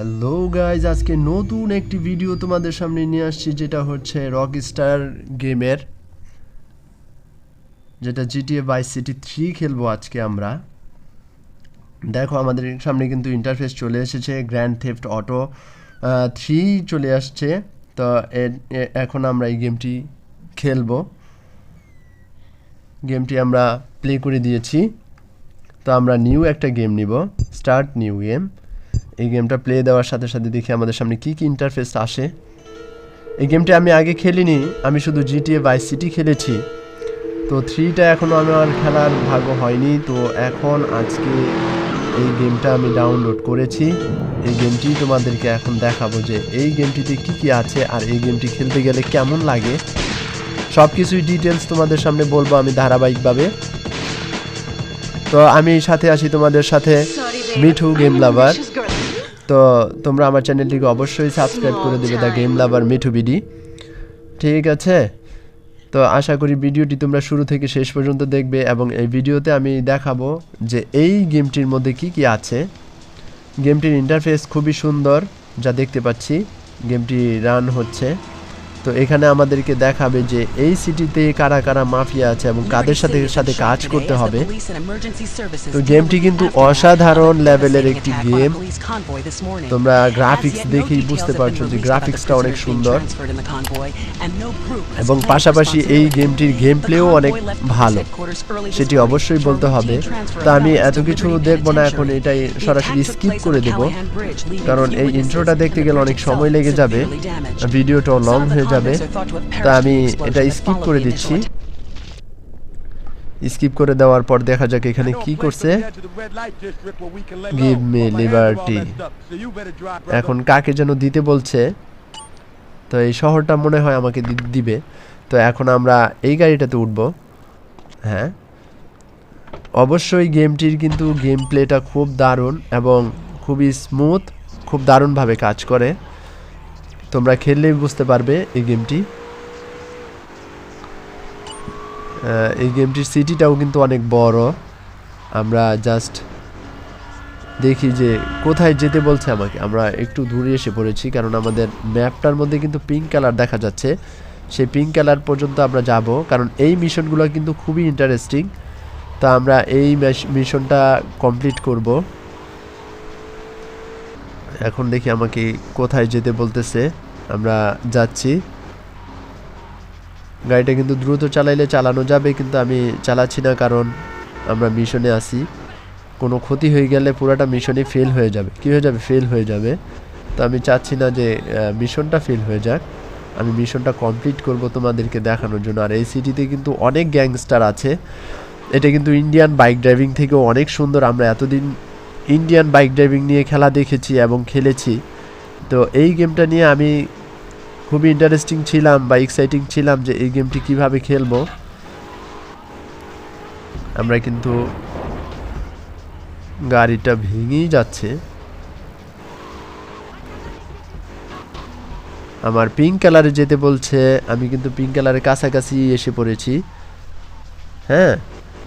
Hello guys আজকে নতুন একটি ভিডিও তোমাদের সামনে নিয়ে আসছি, যেটা হচ্ছে রক স্টার গেমের যেটা জিটিএ বাই সিটি থ্রি খেলব আজকে আমরা। দেখো, আমাদের সামনে কিন্তু ইন্টারফেস চলে এসেছে গ্র্যান্ড থেফট অটো থ্রি চলে আসছে, তো এখন আমরা এই গেমটি খেলব। গেমটি আমরা প্লে করে দিয়েছি, তো আমরা নিউ একটা গেম নিব স্টার্ট নিউ গেম এই গেমটা প্লে দেওয়ার সাথে সাথে দেখি আমাদের সামনে কি কি ইন্টারফেস আসে। এই গেমটা আমি আগে খেলিনি আমি শুধু জিটিএ বাই সিটি খেলেছি। তো থ্রিটা এখনও আমার খেলার ভাগ্য হয়নি তো এখন আজকে এই গেমটা আমি ডাউনলোড করেছি। এই গেমটি তোমাদেরকে এখন দেখাবো যে এই গেমটিতে কি কি আছে আর এই গেমটি খেলতে গেলে কেমন লাগে। সব কিছুই ডিটেলস তোমাদের সামনে বলব আমি ধারাবাহিকভাবে। তো আমি সাথে আসি তোমাদের সাথে মিঠু গেম লাভার তো তোমরা আমার চ্যানেলটিকে অবশ্যই সাবস্ক্রাইব করে দেবে the game lover Mithu BD. ঠিক আছে? তো আশা করি ভিডিওটি তোমরা শুরু থেকে শেষ পর্যন্ত দেখবে এবং এই ভিডিওতে আমি দেখাবো যে এই গেমটির মধ্যে কি কি আছে। গেমটির ইন্টারফেস খুবই সুন্দর, যা দেখতে পাচ্ছি। গেমটি রান হচ্ছে। তো এখানে আমাদেরকে দেখাবে যে এই সিটিতে কারা কারা মাফিয়া আছে এবং কাদের সাথে সাথে কাজ করতে হবে। তো গেমটি কিন্তু অসাধারণ লেভেলের একটি গেম তোমরা গ্রাফিক্স দেখেই বুঝতে পারছ যে গ্রাফিক্সটা অনেক সুন্দর। এবং পাশাপাশি এই গেমটির গেম প্লেও অনেক ভালো। সেটি অবশ্যই বলতে হবে। তো আমি এত কিছু দেখব না এখন এটাই সরাসরি স্কিপ করে দেব। কারণ এই ইন্ট্রোটা দেখতে গেলে অনেক সময় লেগে যাবে। ভিডিওটাও লং হয়ে যাবে। তা আমি এটা স্কিপ করে দিচ্ছি। স্কিপ করে দেওয়ার পর দেখা যাক এখানে কি করছে। গিভ মি লিবার্টি এখন কাকে যেন দিতে বলছে। তো এই শহরটা মনে হয় আমাকে দিবে। তো এখন আমরা এই গাড়িটাতে উঠব। হ্যাঁ। অবশ্যই গেমটির কিন্তু গেম প্লেটা খুব দারুণ এবং খুবই স্মুথ খুব দারুণভাবে কাজ করে। তোমরা খেললেই বুঝতে পারবে এই গেমটি। এই গেমটির সিটিটাও কিন্তু অনেক বড়। আমরা জাস্ট দেখি যে কোথায় যেতে বলছে আমাকে। আমরা একটু দূরে এসে পড়েছি, কারণ আমাদের ম্যাপটার মধ্যে কিন্তু পিঙ্ক কালার দেখা যাচ্ছে। সেই পিঙ্ক কালার পর্যন্ত আমরা যাব, কারণ এই মিশনগুলো কিন্তু খুবই ইন্টারেস্টিং তা আমরা এই মিশনটা কমপ্লিট করব। এখন দেখি আমাকে কোথায় যেতে বলতেছে। আমরা যাচ্ছি। গাড়িটা কিন্তু দ্রুত চালাইলে চালানো যাবে, কিন্তু আমি চালাচ্ছি না কারণ আমরা মিশনে আছি। কোনো ক্ষতি হয়ে গেলে পুরোটা মিশনই ফেল হয়ে যাবে। কী হয়ে যাবে? ফেল হয়ে যাবে। তো আমি চাচ্ছি না যে মিশনটা ফেল হয়ে যাক। আমি মিশনটা কমপ্লিট করব তোমাদেরকে দেখানোর জন্য। আর এই সিটিতে কিন্তু অনেক গ্যাংস্টার আছে। এটা কিন্তু ইন্ডিয়ান বাইক ড্রাইভিং থেকেও অনেক সুন্দর। আমরা এতদিন ইন্ডিয়ান বাইক ড্রাইভিং নিয়ে খেলা দেখেছি এবং খেলেছি। তো এই গেমটা নিয়ে আমি খুবই ইন্টারেস্টিং ছিলাম বা এক্সাইটিং ছিলাম যে এই গেমটি কীভাবে খেলব। আমরা কিন্তু গাড়িটা ভেঙেই যাচ্ছে। আমার পিঙ্ক কালারে যেতে বলছে, আমি কিন্তু পিঙ্ক কালারের কাছাকাছি এসে পড়েছি। হ্যাঁ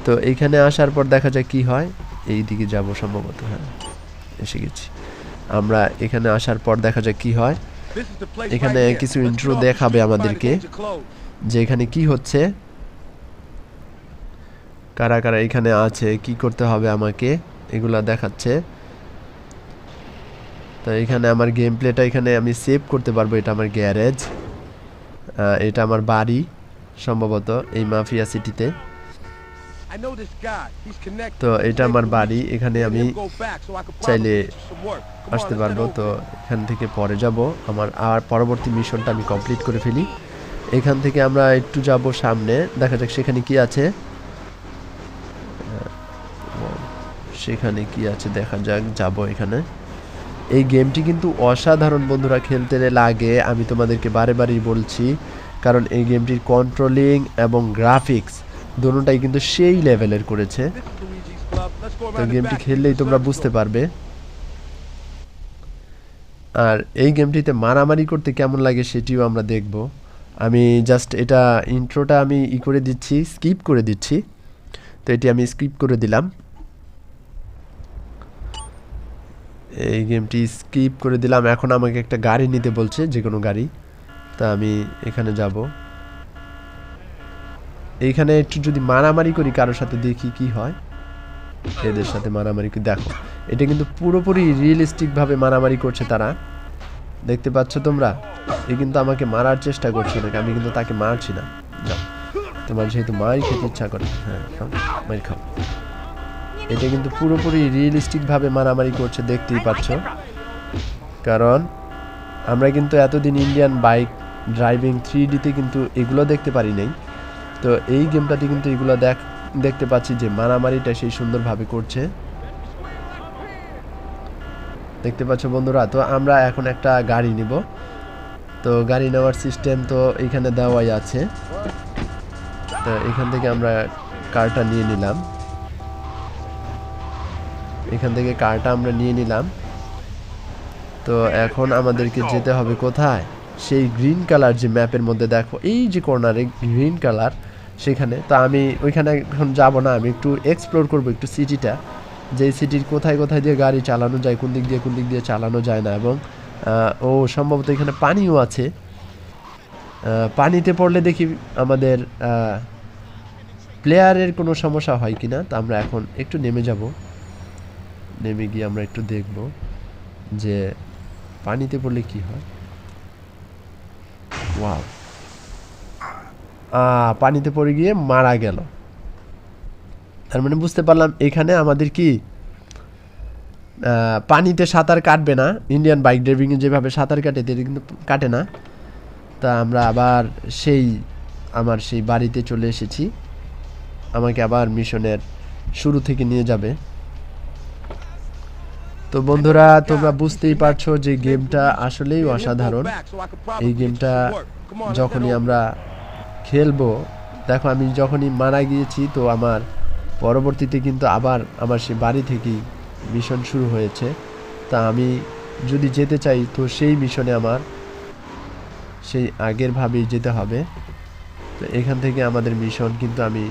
তো এইখানে আসার পর দেখা যায় কি হয়। এই দিকে যাব সম্ভবত হ্যাঁ এসে গেছি। আমরা এখানে আসার পর দেখা যায় কি হয়। এখানে কিছু ইন্ট্রো দেখাবে আমাদেরকে যে এখানে কি হচ্ছে। কারা কারা এখানে আছে কি করতে হবে আমাকে এগুলা দেখাচ্ছে। তো এখানে আমার গেম প্লেটা এখানে আমি সেভ করতে পারব এটা আমার গ্যারেজ এটা আমার বাড়ি সম্ভবত এই মাফিয়া সিটিতে তো এটা আমার বাড়ি এখানে আমি চাইলে আসতে পারব তো এখান থেকে পরে যাব। আমার আর পরবর্তী মিশনটা আমি কমপ্লিট করে ফেলি। এখান থেকে আমরা একটু যাব সামনে। দেখা যাক সেখানে কি আছে। সেখানে কি আছে দেখা যাক যাব এখানে। এই গেমটি কিন্তু অসাধারণ বন্ধুরা খেলতে লাগে। আমি তোমাদেরকে বারে বারেই বলছি কারণ এই গেমটির কন্ট্রোলিং এবং গ্রাফিক্স দুটোটাই কিন্তু সেই লেভেলের করেছে। তো গেমটি খেললেই তোমরা বুঝতে পারবে। আর এই গেমটিতে মারামারি করতে কেমন লাগে সেটিও আমরা দেখব। আমি জাস্ট এটা ইন্ট্রোটা আমি ই করে দিচ্ছি স্কিপ করে দিচ্ছি। তো এটি আমি স্কিপ করে দিলাম। এই গেমটি স্কিপ করে দিলাম। এখন আমাকে একটা গাড়ি নিতে বলছে যে কোনো গাড়ি। তা আমি এখানে যাব। এইখানে একটু যদি মারামারি করি, কারোর সাথে দেখি কি হয়? এদের সাথে মারামারি দেখো, এটা কিন্তু পুরোপুরি রিয়েলিস্টিক ভাবে মারামারি করছে তারা। দেখতে পাচ্ছ তোমরা? এ কিন্তু আমাকে মারার চেষ্টা করছে না আমি কিন্তু তাকে মারছি না। তোমার যেহেতু মার খেতে ইচ্ছা করে হ্যাঁ খাও এটা কিন্তু পুরোপুরি রিয়েলিস্টিক ভাবে মারামারি করছে, দেখতেই পাচ্ছ। কারণ আমরা কিন্তু এতদিন ইন্ডিয়ান বাইক ড্রাইভিং থ্রি ডিতে কিন্তু এগুলো দেখতে পারি নাই। তো এই গেমটাতে কিন্তু এগুলো দেখ, দেখতে পাচ্ছি যে মারামারিটা সেই সুন্দরভাবে করছে। দেখতে পাচ্ছ বন্ধুরা, তো আমরা এখন একটা গাড়ি নিব। তো গাড়ি নেওয়ার সিস্টেম তো এখানে দেওয়াই আছে। তো এখান থেকে আমরা কারটা নিয়ে নিলাম। এখান থেকে কারটা আমরা নিয়ে নিলাম। তো এখন আমাদেরকে যেতে হবে কোথায়? সেই গ্রিন কালার যে ম্যাপের মধ্যে দেখো, এই যে কর্নারে গ্রিন কালার সেখানে। তো আমি ওইখানে এখন যাব না, আমি একটু এক্সপ্লোর করব একটু সিটিটা যে সিটির কোথায় কোথায় দিয়ে গাড়ি চালানো যায়, কোন দিক দিয়ে, কোন দিক দিয়ে চালানো যায় না এবং ও সম্ভবত এখানে পানিও আছে। পানিতে পড়লে দেখি আমাদের প্লেয়ারের কোনো সমস্যা হয় কি না তা আমরা এখন একটু নেমে যাব। নেমে গিয়ে আমরা একটু দেখব যে পানিতে পড়লে কি হয়। ওয়াও পানিতে পড়ে গিয়ে মারা গেল। তার মানে বুঝতে পারলাম এখানে আমাদের কি পানিতে সাঁতার কাটবে না। ইন্ডিয়ান বাইক ড্রাইভিংয়ে যেভাবে সাঁতার কাটে তেটা কিন্তু কাটে না। তা আমরা আবার সেই, আমার সেই বাড়িতে চলে এসেছি। আমাকে আবার মিশনের শুরু থেকে নিয়ে যাবে। তো বন্ধুরা, তোমরা বুঝতেই পারছ যে গেমটা আসলেই অসাধারণ। এই গেমটা যখনই আমরা খেলব। দেখো আমি যখনই মারা গিয়েছি তো আমার পরবর্তীতে কিন্তু আবার আমার সেই বাড়ি থেকেই মিশন শুরু হয়েছে। তা আমি যদি যেতে চাই তো সেই মিশনে আমার সেই আগের ভাবেই যেতে হবে। তো এখান থেকে আমাদের মিশন কিন্তু আমি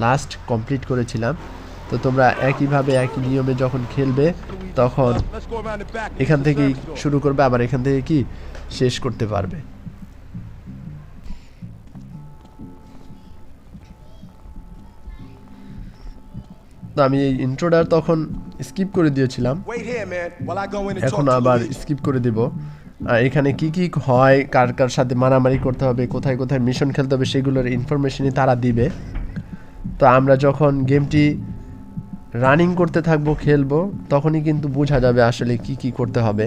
লাস্ট কমপ্লিট করেছিলাম। তো তোমরা একইভাবে একই নিয়মে যখন খেলবে তখন এখান থেকেই শুরু করবে আবার এখান থেকে কি? শেষ করতে পারবে। তো আমি এই ইন্ট্রোটা তখন স্কিপ করে দিয়েছিলাম। এখন আবার স্কিপ করে দিব। এখানে কি কি হয় কার কার সাথে মারামারি করতে হবে কোথায় কোথায় মিশন খেলতে হবে সেগুলোর ইনফরমেশনই তারা দিবে। তো আমরা যখন গেমটি রানিং করতে থাকব খেলব তখনই কিন্তু বোঝা যাবে আসলে কি কি করতে হবে।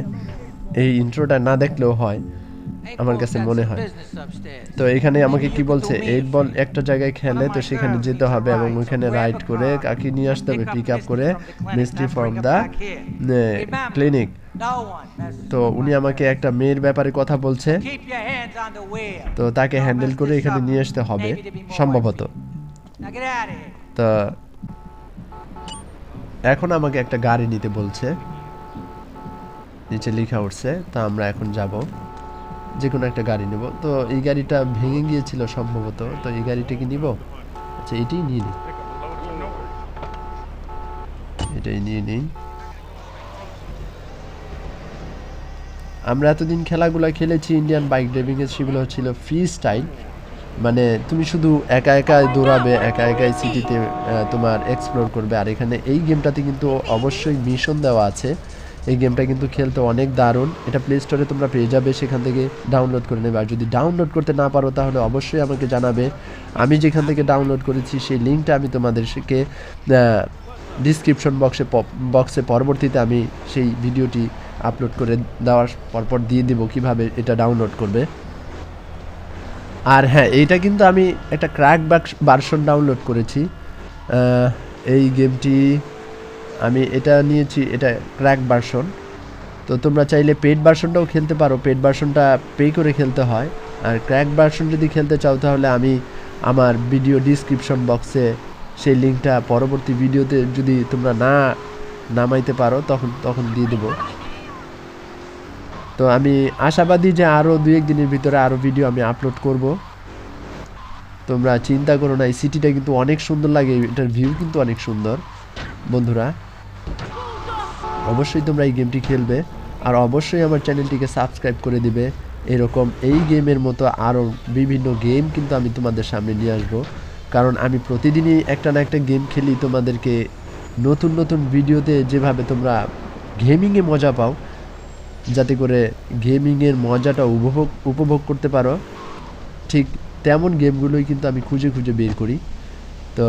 এই ইন্ট্রোটা না দেখলেও হয়। আমার কাছে মনে হয়। তো এখানে আমাকে কি বলছে? এইট বল একটা জায়গায় খেলে তো সেখানে যেতে হবে এবং ওইখানে রাইড করে কাকে নিয়ে আসতে হবে পিক আপ করে মিস্ট্রি ফ্রম দ্য ক্লিনিক তো উনি আমাকে একটা মেয়ের ব্যাপারে কথা বলছে। তো তাকে হ্যান্ডেল করে এখানে নিয়ে আসতে হবে সম্ভবত। তো এখন আমাকে একটা গাড়ি নিতে বলছে। নিচে লেখা উঠছে তা আমরা এখন যাব। যে কোনো একটা গাড়ি নেব। তো এই গাড়িটা ভেঙে গিয়েছিল সম্ভবত। তো এই গাড়িটা কি নিব? আচ্ছা এটাই নিয়ে নিই। এটাই নিয়ে নিই। আমরা এতদিন খেলাগুলো খেলেছি ইন্ডিয়ান বাইক ড্রাইভিংয়ের সেগুলো ছিল ফ্রি স্টাইল মানে তুমি শুধু একা একা দৌড়াবে, একা একাই সিটিতে তোমার এক্সপ্লোর করবে। আর এখানে এই গেমটাতে কিন্তু অবশ্যই মিশন দেওয়া আছে। এই গেমটা কিন্তু খেলতে অনেক দারুণ। এটা প্লে স্টোরে তোমরা পেয়ে যাবে, সেখান থেকে ডাউনলোড করে নেবে। আর যদি ডাউনলোড করতে না পারো, তাহলে অবশ্যই আমাকে জানাবে। আমি যেখান থেকে ডাউনলোড করেছি, সেই লিঙ্কটা আমি তোমাদেরকে ডিসক্রিপশন বক্সে বক্সে পরবর্তীতে আমি সেই ভিডিওটি আপলোড করে দেওয়ার পরপর দিয়ে দেবো কীভাবে এটা ডাউনলোড করবে। আর হ্যাঁ এইটা কিন্তু আমি একটা ক্র্যাক ভার্সন ডাউনলোড করেছি। এই গেমটি আমি এটা নিয়েছি, এটা ক্র্যাক ভার্সন তো তোমরা চাইলে পেড ভার্সনটাও খেলতে পারো। পেড ভার্সনটা পে করে খেলতে হয়। আর ক্র্যাক ভার্সন যদি খেলতে চাও তাহলে আমি আমার ভিডিও ডিসক্রিপশন বক্সে সেই লিঙ্কটা পরবর্তী ভিডিওতে যদি তোমরা না নামাইতে পারো, তখন তখন দিয়ে দেবো। তো আমি আশাবাদী যে আরও দু এক দিনের ভিতরে আরও ভিডিও আমি আপলোড করব। তোমরা চিন্তা করো না, এই সিটিটা কিন্তু অনেক সুন্দর লাগে, এটার ভিউ কিন্তু অনেক সুন্দর। বন্ধুরা অবশ্যই তোমরা এই গেমটি খেলবে আর অবশ্যই আমার চ্যানেলটিকে সাবস্ক্রাইব করে দিবে। এরকম এই গেমের মতো আরও বিভিন্ন গেম কিন্তু আমি তোমাদের সামনে নিয়ে আসব। কারণ আমি প্রতিদিনই একটা না একটা গেম খেলি তোমাদেরকে নতুন নতুন ভিডিওতে যেভাবে তোমরা গেমিংয়ে মজা পাও, যাতে করে গেমিংয়ের মজাটা উপভোগ উপভোগ করতে পারো, ঠিক তেমন গেমগুলোই কিন্তু আমি খুঁজে খুঁজে বের করি। তো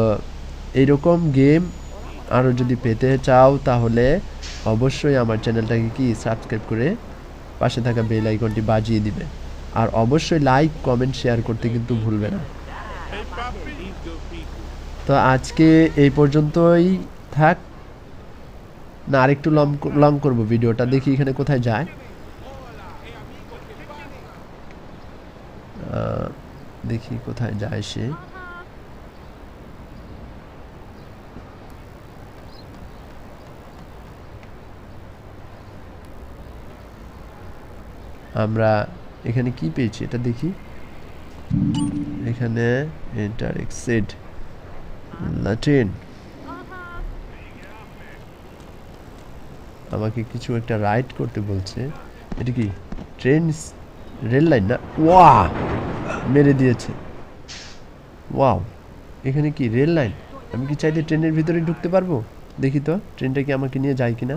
এইরকম গেম আরও যদি পেতে চাও তাহলে অবশ্যই আমার চ্যানেলটাকে কি সাবস্ক্রাইব করে পাশে থাকা বেল আইকনটি বাজিয়ে দিবে। আর অবশ্যই লাইক, কমেন্ট, শেয়ার করতে কিন্তু ভুলবে না। তো আজকে এই পর্যন্তই থাক। না, আরেকটু লং লং করব ভিডিওটা। দেখি এখানে কোথায় যায়। দেখি কোথায় যায় সে। আমরা এখানে কি পেয়েছি? এটা দেখি। এখানে এন্টার এক্সিট লাটিন আমাকে কিছু একটা রাইড করতে বলছে। এটা কি? ট্রেন রেল লাইন না? ওয়া মেরে দিয়েছে। ওয়াও! এখানে কি? রেল লাইন আমি কি চাইলে ট্রেনের ভিতরে ঢুকতে পারব? দেখি তো ট্রেনটা কি আমাকে নিয়ে যায় কিনা?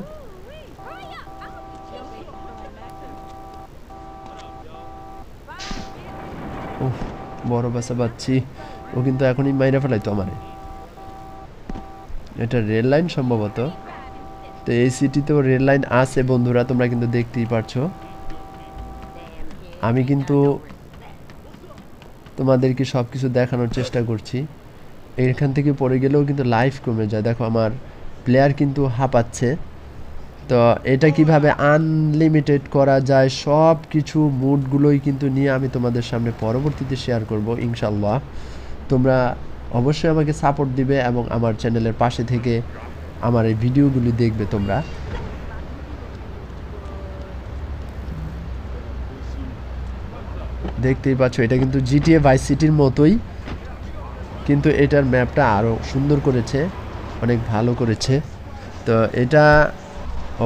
বড় বাসা পাচ্ছি, ও কিন্তু এখনই মাইরা ফেলাইতো আমারে। এটা রেল লাইন সম্ভবত। তো এই সিটিতেও রেল লাইন আছে বন্ধুরা, তোমরা কিন্তু দেখতেই পারছ। আমি কিন্তু তোমাদেরকে সব কিছু দেখানোর চেষ্টা করছি। এখান থেকে পড়ে গেলেও কিন্তু লাইফ কমে যায়। দেখো, আমার প্লেয়ার কিন্তু হাঁপাচ্ছে। তো এটা কীভাবে আনলিমিটেড করা যায় সব কিছু মুডগুলোই কিন্তু নিয়ে আমি তোমাদের সামনে পরবর্তীতে শেয়ার করব ইনশাল্লাহ তোমরা অবশ্যই আমাকে সাপোর্ট দিবে এবং আমার চ্যানেলের পাশে থেকে আমার এই ভিডিওগুলি দেখবে তোমরা। দেখতেই পাচ্ছ, এটা কিন্তু জিটিএ ভাইস সিটির মতোই, কিন্তু এটার ম্যাপটা আরও সুন্দর করেছে, অনেক ভালো করেছে। তো এটা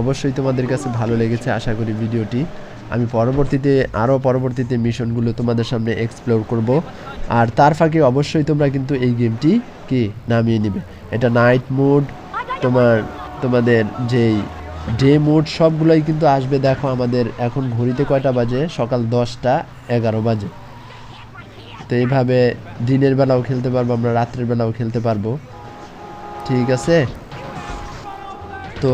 অবশ্যই তোমাদের কাছে ভালো লেগেছে, আশা করি ভিডিওটি। আমি পরবর্তীতে, আরও পরবর্তীতে মিশনগুলো তোমাদের সামনে এক্সপ্লোর করব। আর তার ফাঁকে অবশ্যই তোমরা কিন্তু এই গেমটি কি নামিয়ে নেবে? এটা নাইট মোড তোমার, তোমাদের যেই ডে মোড সবগুলোই কিন্তু আসবে দেখো আমাদের এখন ঘড়িতে কয়টা বাজে? সকাল দশটা, এগারো বাজে। তো এইভাবে দিনের বেলাও খেলতে পারব, আমরা রাত্রের বেলাও খেলতে পারব। ঠিক আছে? তো